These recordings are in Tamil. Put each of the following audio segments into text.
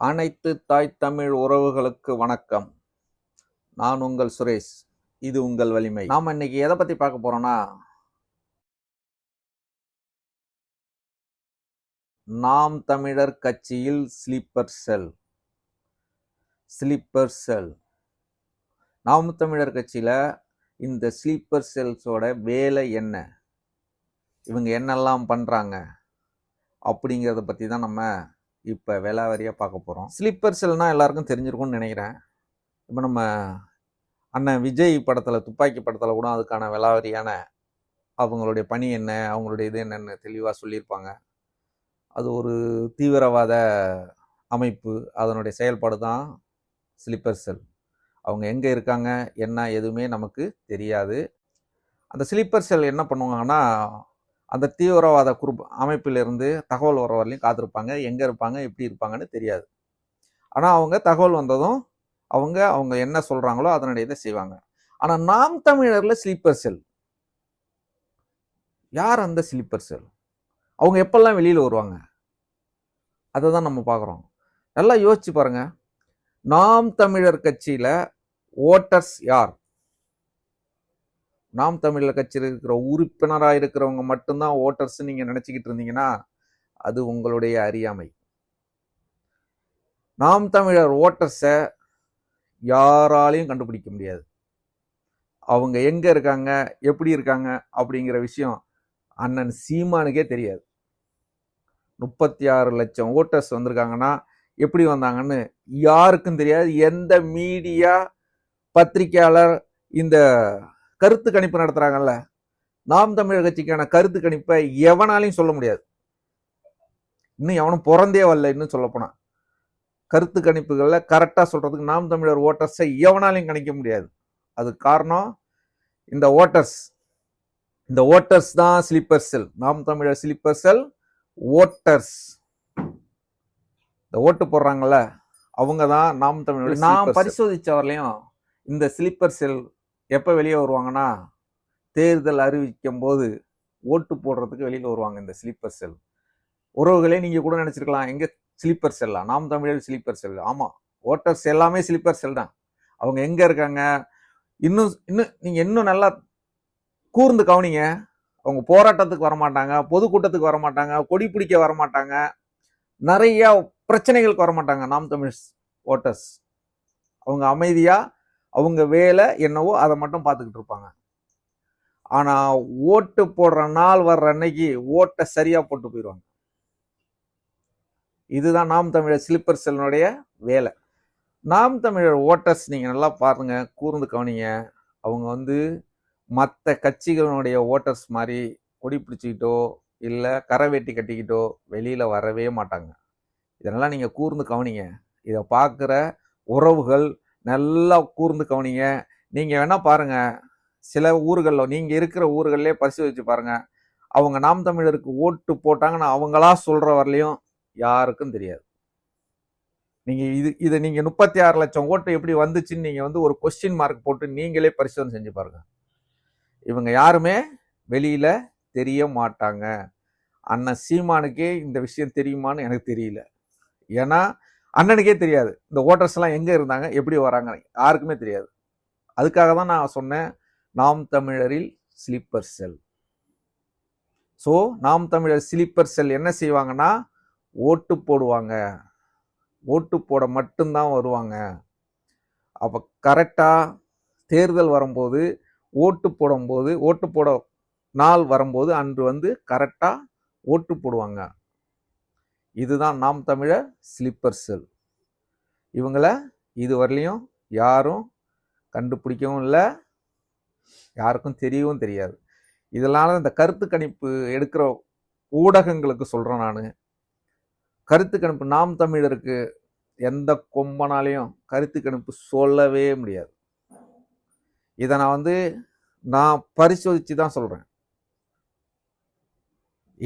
அனைத்து தாய் தமிழ் உறவுகளுக்கு வணக்கம். நான் உங்கள் சுரேஷ். இது உங்கள் வலிமை. நாம இன்னைக்கு எதை பத்தி பார்க்க போறோம்னா நாம் தமிழர் கட்சியில் ஸ்லீப்பர் செல் ஸ்லீப்பர் செல் நாம் தமிழர் கட்சியில இந்த ஸ்லீப்பர் செல்ஸோட வேலை என்ன? இவங்க என்னெல்லாம் பண்றாங்க? அப்படிங்கிறத பற்றி தான் நம்ம இப்போ விலாவரியாக பார்க்க போகிறோம் ஸ்லீப்பர் செல்னால் எல்லாருக்கும் தெரிஞ்சிருக்கும்னு நினைக்கிறேன். இப்போ நம்ம அண்ணன் விஜய் படத்தில் துப்பாக்கி படத்தில் கூட அதுக்கான விலாவரியான அவங்களுடைய பணி என்ன அவங்களுடைய இது என்னென்னு தெளிவாக சொல்லியிருப்பாங்க. அது ஒரு தீவிரவாத அமைப்பு. அதனுடைய செயல்பாடு தான் ஸ்லீப்பர் செல் அவங்க எங்கே இருக்காங்க என்ன எதுவுமே நமக்கு தெரியாது. அந்த ஸ்லீப்பர் செல் என்ன பண்ணுவாங்கன்னா அந்த தீவிரவாத குரூப் அமைப்பிலிருந்து தகவல் வர வரலையும் காத்திருப்பாங்க. எங்கே இருப்பாங்க? எப்படி இருப்பாங்கன்னு தெரியாது. ஆனால் அவங்க தகவல் வந்ததும் அவங்க அவங்க என்ன சொல்கிறாங்களோ அதனுடைய இதை செய்வாங்க. ஆனால் நாம் தமிழரில் ஸ்லீப்பர் செல் யார் அந்த ஸ்லீப்பர் செல் அவங்க எப்பெல்லாம் வெளியில் வருவாங்க? அதை தான் நம்ம பார்க்குறோம். நல்லா யோசிச்சு பாருங்கள் நாம் தமிழர் கட்சியில் ஓட்டர்ஸ் யார்? நாம் தமிழர் கட்சியில் இருக்கிற உறுப்பினராக இருக்கிறவங்க மட்டும்தான் ஓட்டர்ஸ் நீங்கள் நினச்சிக்கிட்டு இருந்தீங்கன்னா அது உங்களுடைய அறியாமை. நாம் தமிழர் ஓட்டர்ஸை யாராலையும் கண்டுபிடிக்க முடியாது. அவங்க எங்கே இருக்காங்க எப்படி இருக்காங்க அப்படிங்கிற விஷயம் அண்ணன் சீமானுக்கே தெரியாது. முப்பத்தி ஆறு லட்சம் ஓட்டர்ஸ் வந்திருக்காங்கன்னா எப்படி வந்தாங்கன்னு யாருக்கும் தெரியாது. எந்த மீடியா பத்திரிகையாளர் இந்த கருத்து கணிப்பு நடத்துறாங்கல்ல. நாம் தமிழர் கட்சிக்கான கருத்து கணிப்பை எவனாலையும் சொல்ல முடியாது. இன்னும் எவனும் பிறந்தே வரல இன்னும் சொல்ல போனா கருத்து கணிப்புகள்ல கரெக்டா சொல்றதுக்கு நாம் தமிழர் ஓட்டர்ஸை எவனாலையும் கணிக்க முடியாது. அது காரணம் இந்த ஓட்டர்ஸ். இந்த ஓட்டர்ஸ் தான் ஸ்லீப்பர் செல் நாம் தமிழர் ஸ்லீப்பர் செல் ஓட்டர்ஸ். இந்த ஓட்டு போடுறாங்கல்ல அவங்க தான் நாம் தமிழர் நான் பரிசோதிச்ச வரலையும் இந்த ஸ்லீப்பர் செல் எப்போ வெளியே வருவாங்கன்னா தேர்தல் அறிவிக்கும் போது ஓட்டு போடுறதுக்கு வெளியில் வருவாங்க இந்த ஸ்லீப்பர் செல். உறவுகளே நீங்கள் கூட நினச்சிருக்கலாம் எங்கே ஸ்லீப்பர் செல்லா? நாம் தமிழர் ஸ்லீப்பர் செல். ஆமாம் ஓட்டர்ஸ் எல்லாமே ஸ்லீப்பர் செல் தான். அவங்க எங்கே இருக்காங்க? இன்னும் இன்னும் நீங்கள் இன்னும் நல்லா கூர்ந்து கவனிங்க. அவங்க போராட்டத்துக்கு வரமாட்டாங்க பொதுக்கூட்டத்துக்கு வரமாட்டாங்க கொடி பிடிக்க வரமாட்டாங்க. நிறையா பிரச்சனைகளுக்கு வரமாட்டாங்க நாம் தமிழ் ஓட்டர்ஸ். அவங்க அமைதியாக அவங்க வேலை என்னவோ அதை மட்டும் பார்த்துக்கிட்டு இருப்பாங்க. ஆனால் ஓட்டு போடுற நாள் வர்ற அன்னைக்கு ஓட்டை சரியாக போட்டு போயிடுவாங்க. இதுதான் நாம் தமிழர் ஸ்லிப்பர் செல்லனுடைய வேலை. நாம் தமிழர் ஓட்டர்ஸ் நீங்கள் நல்லா பாருங்க கூர்ந்து கவனிங்க. அவங்க வந்து மற்ற கட்சிகளினுடைய ஓட்டர்ஸ் மாதிரி கொடி பிடிச்சிக்கிட்டோ இல்லை கரை வெட்டி கட்டிக்கிட்டோ வெளியில் வரவே மாட்டாங்க. இதெல்லாம் நீங்கள் கூர்ந்து கவனிங்க. இதை பார்க்குற உறவுகள் நல்லா கூர்ந்து கவனிங்க. நீங்கள் வேணால் பாருங்கள் சில ஊர்களில் நீங்கள் இருக்கிற ஊர்கள்லேயே பரிசோதிச்சு பாருங்கள் அவங்க நாம் தமிழருக்கு ஓட்டு போட்டாங்கன்னு அவங்களா சொல்கிற வரலையும் யாருக்கும் தெரியாது. நீங்கள் இது இதை நீங்கள் முப்பத்தி ஆறு லட்சம் ஓட்டு எப்படி வந்துச்சுன்னு நீங்கள் வந்து ஒரு கொஸ்டின் மார்க் போட்டு நீங்களே பரிசோதனை செஞ்சு பாருங்கள் இவங்க யாருமே வெளியில் தெரிய மாட்டாங்க. அண்ணன் சீமானுக்கே இந்த விஷயம் தெரியுமான்னு எனக்கு தெரியல. ஏன்னா அண்ணனுக்கே தெரியாது. இந்த ஓட்டர்ஸ்லாம் எங்கே இருந்தாங்க எப்படி வராங்க யாருக்குமே தெரியாது. அதுக்காக தான் நான் சொன்னேன் நாம் தமிழரில் ஸ்லீப்பர் செல் ஸோ நாம் தமிழர் ஸ்லீப்பர் செல் என்ன செய்வாங்கன்னா ஓட்டு போடுவாங்க. ஓட்டு போட மட்டும்தான் வருவாங்க. அப்போ கரெக்டாக தேர்தல் வரும்போது ஓட்டு போடும்போது ஓட்டு போட நாள் வரும்போது அன்று வந்து கரெக்டாக ஓட்டு போடுவாங்க. இதுதான் நாம் தமிழர் ஸ்லீப்பர் செல். இவங்கள இது வரலையும் யாரும் கண்டுபிடிக்கவும் இல்லை. யாருக்கும் தெரியவும் தெரியாது. இதனால் இந்த கருத்து கணிப்பு எடுக்கிற ஊடகங்களுக்கு சொல்கிறேன் நான். கருத்து கணிப்பு நாம் தமிழருக்கு எந்த கொம்பனாலையும் கருத்து கணிப்பு சொல்லவே முடியாது. இதை நான் வந்து நான் பரிசோதித்து தான் சொல்கிறேன்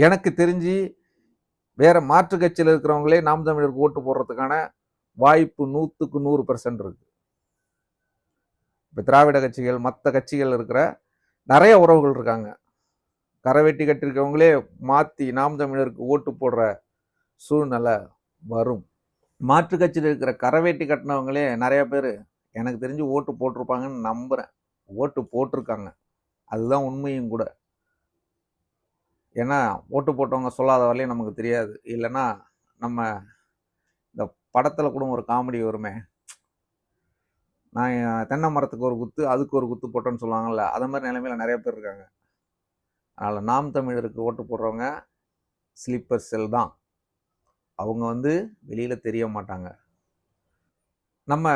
எனக்கு தெரிஞ்சு வேறு மாற்று கட்சியில் இருக்கிறவங்களே நாம் தமிழருக்கு ஓட்டு போடுறதுக்கான வாய்ப்பு நூற்றுக்கு நூறு பெர்சன்ட் இருக்குது இப்போ திராவிட கட்சிகள் மற்ற கட்சிகள் இருக்கிற நிறைய உறவுகள் இருக்காங்க. கரை வெட்டி கட்டிருக்கவங்களே மாற்றி நாம் தமிழருக்கு ஓட்டு போடுற சூழ்நிலை வரும். மாற்று கட்சியில் இருக்கிற கரவேட்டி கட்டினவங்களே நிறைய பேர் எனக்கு தெரிஞ்சு ஓட்டு போட்டிருப்பாங்கன்னு நம்புகிறேன் ஓட்டு போட்டிருக்காங்க. அதுதான் உண்மையும் கூட. ஏன்னா ஓட்டு போட்டவங்க சொல்லாத வரலையும் நமக்கு தெரியாது. இல்லைன்னா நம்ம இந்த படத்தில் கூட ஒரு காமெடி வருமே. நான் தென்னை மரத்துக்கு ஒரு குத்து அதுக்கு ஒரு குத்து போட்டோன்னு சொல்லுவாங்கல்ல அது மாதிரி நிலைமையில் நிறைய பேர் இருக்காங்க. அதனால் நாம் தமிழருக்கு ஓட்டு போடுறவங்க ஸ்லீப்பர் செல் தான். அவங்க வந்து வெளியில் தெரிய மாட்டாங்க. நம்ம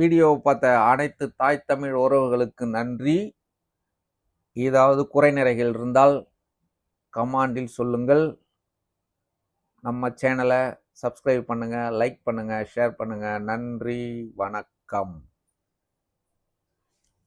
வீடியோவை பார்த்த அனைத்து தாய் தமிழ் உறவுகளுக்கு நன்றி. ஏதாவது குறைநிறைகள் இருந்தால் கமாண்டில் சொல்லுங்கள். நம்ம சேனலை சப்ஸ்கிரைப் பண்ணுங்கள் லைக் பண்ணுங்கள் ஷேர் பண்ணுங்கள் நன்றி வணக்கம்.